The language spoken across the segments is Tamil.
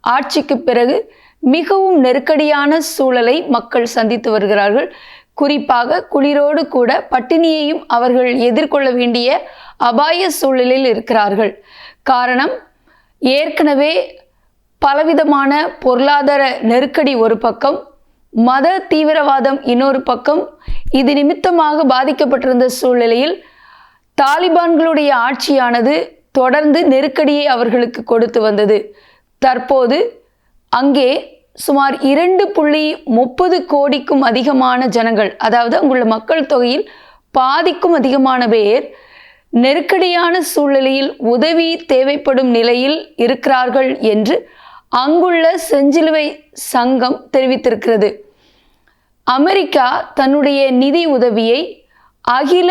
ஆட்சிக்கு பிறகு மிகவும் நெருக்கடியான சூழலை மக்கள் சந்தித்து வருகிறார்கள். குறிப்பாக குளிரோடு கூட பட்டினியையும் அவர்கள் எதிர்கொள்ள வேண்டிய அபாய சூழலில் இருக்கிறார்கள். காரணம் ஏற்கனவே பலவிதமான பொருளாதார நெருக்கடி ஒரு பக்கம் மத தீவிரவாதம் இன்னொரு பக்கம். இது நிமித்தமாக பாதிக்கப்பட்டிருந்த சூழ்நிலையில் தாலிபான்களுடைய ஆட்சியானது தொடர்ந்து நெருக்கடியை அவர்களுக்கு கொடுத்து வந்தது. தற்போது அங்கே சுமார் இரண்டு புள்ளி முப்பது கோடிக்கும் அதிகமான ஜனங்கள் அதாவது அங்குள்ள மக்கள் தொகையில் பாதிக்கும் அதிகமான பேர் நெருக்கடியான சூழ்நிலையில் உதவி தேவைப்படும் நிலையில் இருக்கிறார்கள் என்று அங்குள்ள செஞ்சிலுவை சங்கம் தெரிவித்திருக்கிறது. அமெரிக்கா தன்னுடைய நிதி உதவியை அகில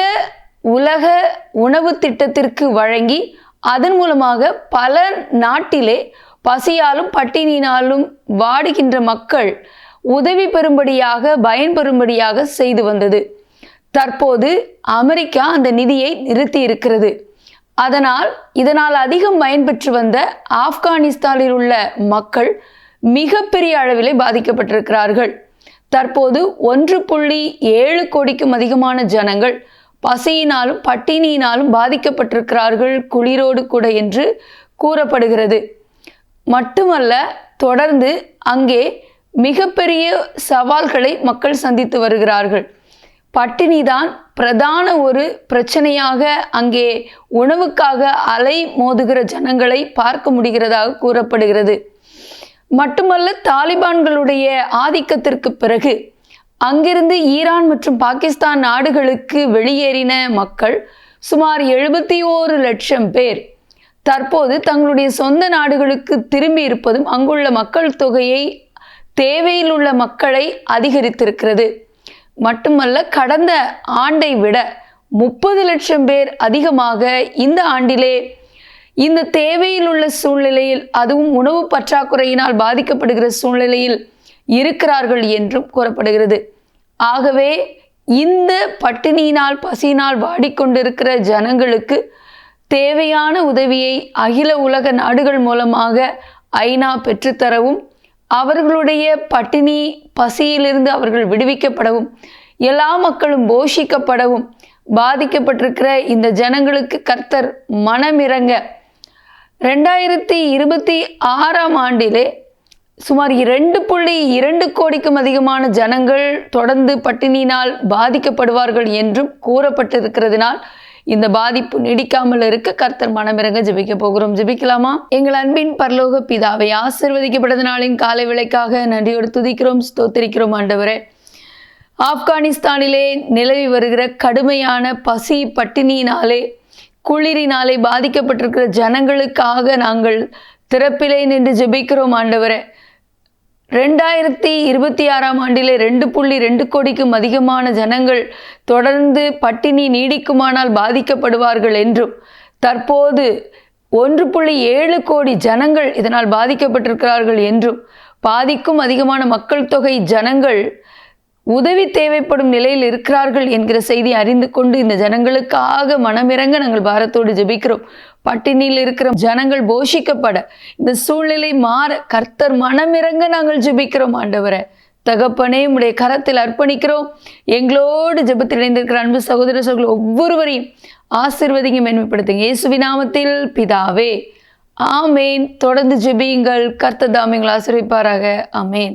உலக உணவு திட்டத்திற்கு வழங்கி அதன் மூலமாக பல நாட்டிலே பசியாலும் பட்டினியினாலும் வாடுகின்ற மக்கள் உதவி பெறும்படியாக பயன்பெறும்படியாக செய்து வந்தது. தற்போது அமெரிக்கா அந்த நிதியை நிறுத்தி இருக்கிறது. அதனால் இதனால் அதிகம் பயன்பெற்று வந்த ஆப்கானிஸ்தானில் உள்ள மக்கள் மிகப்பெரிய அளவிலே பாதிக்கப்பட்டிருக்கிறார்கள். தற்போது ஒன்று புள்ளி ஏழு கோடிக்கும் அதிகமான ஜனங்கள் பசியினாலும் பட்டினியினாலும் பாதிக்கப்பட்டிருக்கிறார்கள் குளிரோடு கூட என்று கூறப்படுகிறது. மட்டுமல்ல தொடர்ந்து அங்கே மிகப்பெரிய சவால்களை மக்கள் சந்தித்து வருகிறார்கள். பட்டினிதான் பிரதான ஒரு பிரச்சனையாக அங்கே உணவுக்காக அலை மோதுகிற ஜனங்களை பார்க்க முடிகிறதாக கூறப்படுகிறது. மட்டுமல்ல தாலிபான்களுடைய ஆதிக்கத்திற்கு பிறகு அங்கிருந்து ஈரான் மற்றும் பாகிஸ்தான் நாடுகளுக்கு வெளியேறின மக்கள் சுமார் எழுபத்தி ஓரு லட்சம் பேர் தற்போது தங்களுடைய சொந்த நாடுகளுக்கு திரும்பி இருப்பதும் அங்குள்ள மக்கள் தொகையை தேவையில் உள்ள மக்களை அதிகரித்திருக்கிறது. மட்டுமல்ல கடந்த ஆண்டை விட முப்பது லட்சம் பேர் அதிகமாக இந்த ஆண்டிலே இந்த தேவையில் உள்ள சூழ்நிலையில் அதுவும் உணவு பற்றாக்குறையினால் பாதிக்கப்படுகிற சூழ்நிலையில் இருக்கிறார்கள் என்றும் கூறப்படுகிறது. ஆகவே இந்த பட்டினியினால் பசியினால் வாடிக்கொண்டிருக்கிற ஜனங்களுக்கு தேவையான உதவியை அகில உலக நாடுகள் மூலமாக ஐநா பெற்றுத்தரவும் அவர்களுடைய பட்டினி பசியிலிருந்து அவர்கள் விடுவிக்கப்படவும் எல்லா மக்களும் போஷிக்கப்படவும் பாதிக்கப்பட்டிருக்கிற இந்த ஜனங்களுக்கு கர்த்தர் மனமிறங்க. ரெண்டாயிரத்தி இருபத்தி ஆறாம் ஆண்டிலே சுமார் இரண்டு புள்ளி இரண்டு கோடிக்கும் அதிகமான ஜனங்கள் தொடர்ந்து பட்டினியினால் பாதிக்கப்படுவார்கள் என்றும் கூறப்பட்டிருக்கிறதுனால் இந்த பாதிப்பு நீடிக்காமல் இருக்க கர்த்தர் மனமிறங்க ஜெபிக்க போகிறோம். ஜெபிக்கலாமா? எங்கள் அன்பின் பரலோக பிதாவை ஆசிர்வதிக்கப்பட்ட நாளின் காலை விலைக்காக நன்றியோடு துதிக்கிறோம் ஸ்தோத்திரிக்கிறோம் ஆண்டவரே. ஆப்கானிஸ்தானிலே நிலவி வருகிற கடுமையான பசி பட்டினியினாலே குளிரினாலே பாதிக்கப்பட்டிருக்கிற ஜனங்களுக்காக நாங்கள் திறப்பிலே நின்று ஜெபிக்கிறோம் ஆண்டவரே. ரெண்டாயிரத்தி இருபத்தி ஆறாம் ஆண்டிலே ரெண்டு புள்ளி ரெண்டு கோடிக்கும் அதிகமான ஜனங்கள் தொடர்ந்து பட்டினி நீடிக்குமானால் பாதிக்கப்படுவார்கள் என்றும் தற்போது ஒன்று புள்ளி ஏழு கோடி ஜனங்கள் இதனால் பாதிக்கப்பட்டிருக்கிறார்கள் என்றும் பாதிக்கும் அதிகமான மக்கள் தொகை ஜனங்கள் உதவி தேவைப்படும் நிலையில் இருக்கிறார்கள் என்கிற செய்தி அறிந்து கொண்டு இந்த ஜனங்களுக்காக மனமிறங்க நாங்கள் பாரத்தோடு ஜெபிக்கிறோம். பட்டினியில் இருக்கிற ஜனங்கள் போஷிக்கப்பட இந்த சூழ்நிலை மாற கர்த்தர் மனமிறங்க நாங்கள் ஜெபிக்கிறோம் ஆண்டவரை. தகப்பனே உடைய கரத்தில் அர்ப்பணிக்கிறோம். எங்களோடு ஜெபத்தில் இணைந்திருக்கிற அன்பு சகோதர சகோதரர் ஒவ்வொருவரையும் ஆசிர்வதிங்க மேன்மைப்படுத்துங்க. இயேசுவி நாமத்தில் பிதாவே. ஆமேன். தொடர்ந்து ஜெபியுங்கள். கர்த்தர் தாமியங்கள் ஆசிரியப்பாராக ஆமேன்.